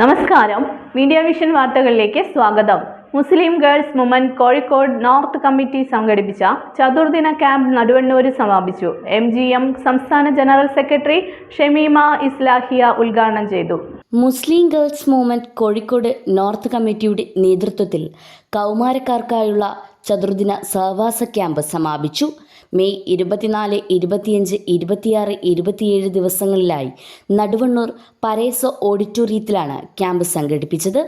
നമസ്കാരം. Media Vision വാർത്തകളിലേക്ക് സ്വാഗതം. Muslim Girls Movement Kozhikode North committee സംഘടിപ്പിച്ച ചതുർദിന ക്യാമ്പ് നടുവണ്ണൂരിൽ സമാപിച്ചു. എം ജി എം സംസ്ഥാന ജനറൽ സെക്രട്ടറി ഷമീമ ഇസ്ലാഹിയ ഉദ്ഘാടനം ചെയ്തു. Muslim Girls Movement Kozhikode North കമ്മിറ്റിയുടെ നേതൃത്വത്തിൽ കൗമാരക്കാർക്കായുള്ള ചതുർദിന സഹവാസ ക്യാമ്പ് സമാപിച്ചു. മെയ് ഇരുപത്തിനാല് ഇരുപത്തിയഞ്ച് ഇരുപത്തിയാറ് ഇരുപത്തിയേഴ് ദിവസങ്ങളിലായി നടുവണ്ണൂർ പരേസോ ഓഡിറ്റോറിയത്തിലാണ് ക്യാമ്പ് സംഘടിപ്പിച്ചത്.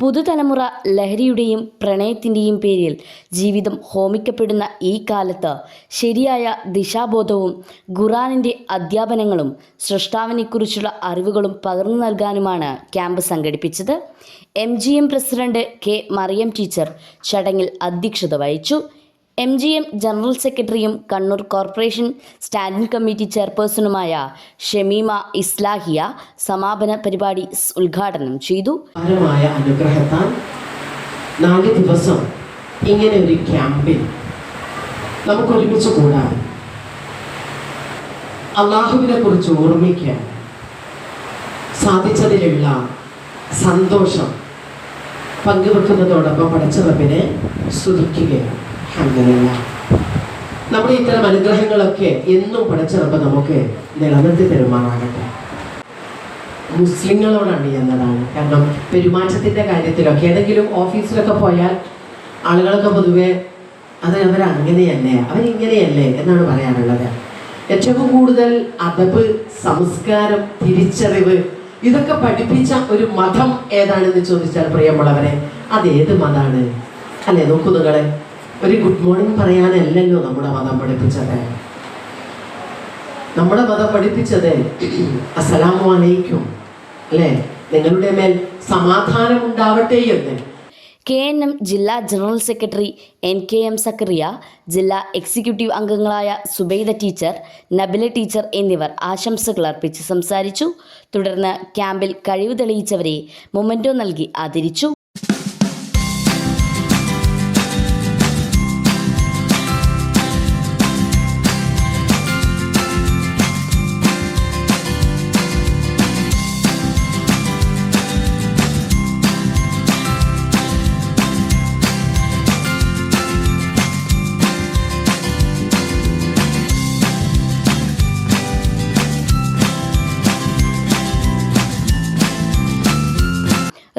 പുതുതലമുറ ലഹരിയുടെയും പ്രണയത്തിന്റെയും പേരിൽ ജീവിതം ഹോമിക്കപ്പെടുന്ന ഈ കാലത്ത് ശരിയായ ദിശാബോധവും ഖുറാനിന്റെ അധ്യാപനങ്ങളും സൃഷ്ടാവിനെക്കുറിച്ചുള്ള അറിവുകളും പകർന്നു നൽകാനുമാണ് ക്യാമ്പ് സംഘടിപ്പിച്ചത്. M president K Mariyam teacher ചടങ്ങിൽ അധ്യക്ഷത വഹിച്ചു. എം ജി എം ജനറൽ സെക്രട്ടറിയും കണ്ണൂർ കോർപ്പറേഷൻ സ്റ്റാൻഡിംഗ് കമ്മിറ്റി ചെയർപേഴ്സണുമായ ഷമീമ ഇസ്ലാഹിയ സമാപന പരിപാടി ഉദ്ഘാടനം ചെയ്തു. അനുഗ്രഹത്താൽ നാല് ദിവസം ഇങ്ങനെ ഒരു ക്യാമ്പിൽ നമുക്ക് ഒരുമിച്ച് കൂടാൻ അള്ളാഹുവിനെ കുറിച്ച് ഓർമ്മിക്കാൻ സാധിച്ചതിലുള്ള സന്തോഷം പങ്കുവെക്കുന്നതോടൊപ്പം പടച്ചറപ്പിനെ സ്തുതിക്കുകയാണ്. നമ്മൾ നമ്മുടെ ഇത്തരം അനുഗ്രഹങ്ങളൊക്കെ എന്നും പടച്ചറപ്പ് നമുക്ക് നിലനിർത്തി തരുമാറാകട്ടെ. മുസ്ലിങ്ങളോടാണ് എന്നതാണ്. കാരണം പെരുമാറ്റത്തിന്റെ കാര്യത്തിലൊക്കെ ഏതെങ്കിലും ഓഫീസിലൊക്കെ പോയാൽ ആളുകളൊക്കെ പൊതുവെ അത് അവർ അങ്ങനെയല്ലേ അവരിങ്ങനെയല്ലേ എന്നാണ് പറയാനുള്ളത്. ഏറ്റവും കൂടുതൽ അതപ്പ് സംസ്കാരം തിരിച്ചറിവ് ഇതൊക്കെ പഠിപ്പിച്ച ഒരു മതം ഏതാണെന്ന് ചോദിച്ചാൽ പ്രിയമുള്ളവരെ അത് ഏത് മതമാണ്? അല്ലേ നോക്കൂ നിങ്ങളെ ഒരു ഗുഡ് മോർണിംഗ് പറയാനല്ലല്ലോ നമ്മുടെ മതം പഠിപ്പിച്ചത്. നമ്മുടെ മതം പഠിപ്പിച്ചത് അസ്സലാമു അലൈക്കും അല്ലേ? നിങ്ങളുടെ മേൽ സമാധാനം ഉണ്ടാവട്ടെ എന്ന്. കെ എൻ എം ജില്ലാ general secretary N K M Zakariya ജില്ലാ എക്സിക്യൂട്ടീവ് അംഗങ്ങളായ സുബൈദ ടീച്ചർ നബില ടീച്ചർ എന്നിവർ ആശംസകൾ അർപ്പിച്ച് സംസാരിച്ചു. തുടർന്ന് ക്യാമ്പിൽ കഴിവ് തെളിയിച്ചവരെ മൊമെന്റോ നൽകി ആദരിച്ചു.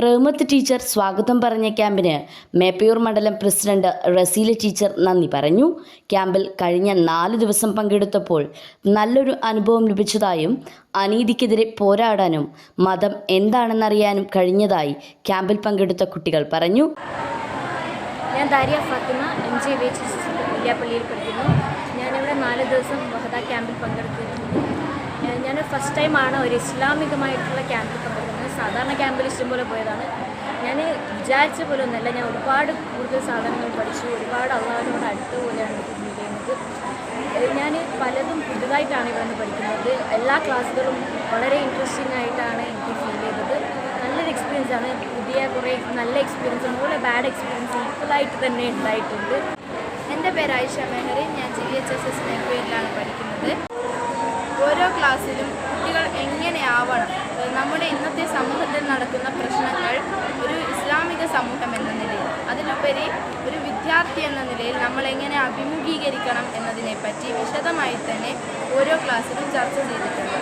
റഹ്മത്ത് ടീച്ചർ സ്വാഗതം പറഞ്ഞ ക്യാമ്പിന് മേപ്പയൂർ മണ്ഡലം പ്രസിഡന്റ് റസീല ടീച്ചർ നന്ദി പറഞ്ഞു. ക്യാമ്പിൽ കഴിഞ്ഞ നാല് ദിവസം പങ്കെടുത്തപ്പോൾ നല്ലൊരു അനുഭവം ലഭിച്ചതായും അനീതിക്കെതിരെ പോരാടാനും മതം എന്താണെന്നറിയാനും കഴിഞ്ഞതായി ക്യാമ്പിൽ പങ്കെടുത്ത കുട്ടികൾ പറഞ്ഞു. ഞാൻ Dariya Fathima M J S വിദ്യാപള്ളിയിൽ പഠിക്കുന്നു. ഞാനിവിടെ നാല് ദിവസം വഹദ ക്യാമ്പിൽ പങ്കെടുത്തിരുന്നു ഞാൻ ഫസ്റ്റ് ടൈമാണ് ഒരു ഇസ്ലാമികമായിട്ടുള്ള ക്യാമ്പിൽ പങ്കെടുക്കുന്നത്. സാധാരണ ക്യാമ്പിൽ ഇഷ്ടംപോലെ പോയതാണ്. ഞാൻ വിചാരിച്ച പോലെ ഒന്നല്ല ഞാൻ ഒരുപാട് കൂടുതൽ സാധനങ്ങൾ പഠിച്ചു. ഒരുപാട് അള്ളാഹിനോട് അടുത്ത പോലെയാണ് ചെയ്യുന്നത്. ഞാൻ പലതും പുതുതായിട്ടാണ് ഇവിടെ നിന്ന് പഠിക്കുന്നത്. എല്ലാ ക്ലാസ്സുകളും വളരെ ഇൻട്രസ്റ്റിംഗ് ആയിട്ടാണ് എനിക്ക് ഫീൽ ചെയ്തത്. നല്ലൊരു എക്സ്പീരിയൻസ് ആണ്. പുതിയ കുറേ നല്ല എക്സ്പീരിയൻസ് അതുപോലെ ബാഡ് എക്സ്പീരിയൻസ് ഈക്വലായിട്ട് തന്നെ ഉണ്ടായിട്ടുണ്ട്. എന്റെ പേര് ആയിഷ മെഹറി ഞാൻ ജി എച്ച് എസ് എസ് നെപ്പേരിലാണ് പഠിക്കുന്നത്. ഓരോ ക്ലാസ്സിലും കുട്ടികൾ ഏഹ് നമ്മുടെ ഇന്നത്തെ സമൂഹത്തിൽ നടക്കുന്ന പ്രശ്നങ്ങൾ ഒരു ഇസ്ലാമിക സമൂഹം എന്ന നിലയിൽ അതിലുപരി ഒരു വിദ്യാർത്ഥി എന്ന നിലയിൽ നമ്മൾ എങ്ങനെ അഭിമുഖീകരിക്കണം എന്നതിനെപ്പറ്റി വിശദമായി തന്നെ ഓരോ ക്ലാസ്സിലും ചർച്ച ചെയ്തിട്ടുണ്ട്.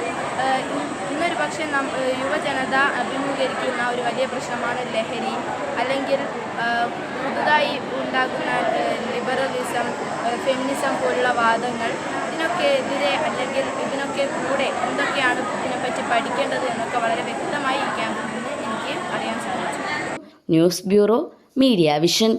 ഇന്നൊരു പക്ഷേ യുവജനത അഭിമുഖീകരിക്കുന്ന ഒരു വലിയ പ്രശ്നമാണ് ലഹരി അല്ലെങ്കിൽ പുതുതായി ഉണ്ടാകുന്ന ലിബറലിസം ഫെമിനിസം പോലുള്ള വാദങ്ങൾ ഇതിനൊക്കെ എതിരെ അല്ലെങ്കിൽ ഇതിനൊക്കെ കൂടെ എന്തൊക്കെയാണ് ഇതിനെപ്പറ്റി പഠിക്കേണ്ടത് എന്നൊക്കെ വളരെ വ്യക്തമായി ഈ ക്യാമ്പിൽ നിന്ന് എനിക്ക് അറിയാൻ സാധിച്ചു. News bureau Media Vision.